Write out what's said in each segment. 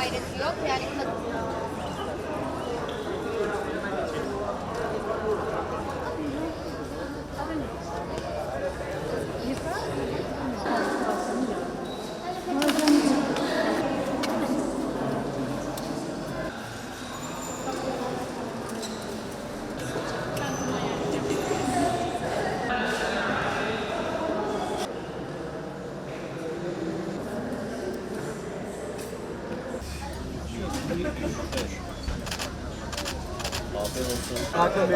dairesi yok. Yani kadın. Hakan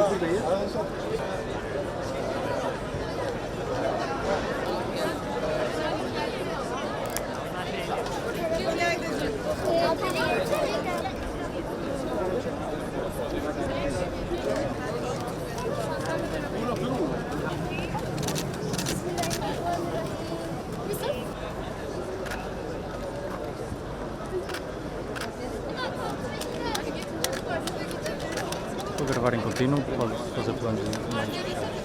Estou a gravar em contínuo, pode fazer planos mais fechados.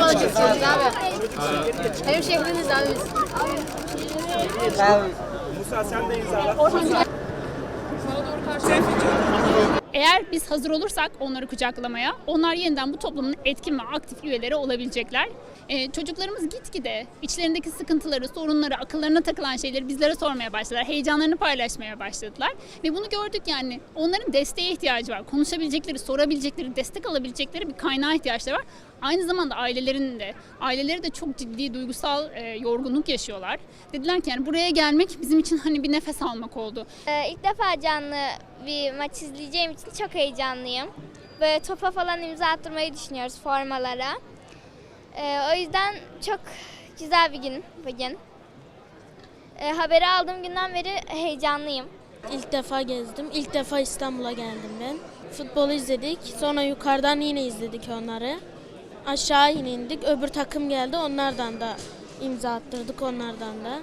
balık istiyoruz abi. Benim şehriniz abi. Musa sen de imzala. Eğer biz hazır olursak onları kucaklamaya, onlar yeniden bu toplumun etkin ve aktif üyeleri olabilecekler. Ee, çocuklarımız gitgide içlerindeki sıkıntıları, sorunları, akıllarına takılan şeyleri bizlere sormaya başladılar. Heyecanlarını paylaşmaya başladılar. Ve bunu gördük yani. Onların desteğe ihtiyacı var. Konuşabilecekleri, sorabilecekleri, destek alabilecekleri bir kaynağa ihtiyaçları var. Aynı zamanda ailelerinin de, aileleri de çok ciddi duygusal e, yorgunluk yaşıyorlar. Dediler ki yani buraya gelmek bizim için hani bir nefes almak oldu. Ee, ilk defa canlı bir maç izleyeceğim için çok heyecanlıyım. Böyle topa falan imza attırmayı düşünüyoruz formalara. Ee, o yüzden çok güzel bir gün bugün. Ee, haberi aldığım günden beri heyecanlıyım. İlk defa gezdim. İlk defa İstanbul'a geldim ben. Futbolu izledik. Sonra yukarıdan yine izledik onları. Aşağı yine indik. Öbür takım geldi. Onlardan da imza attırdık onlardan da.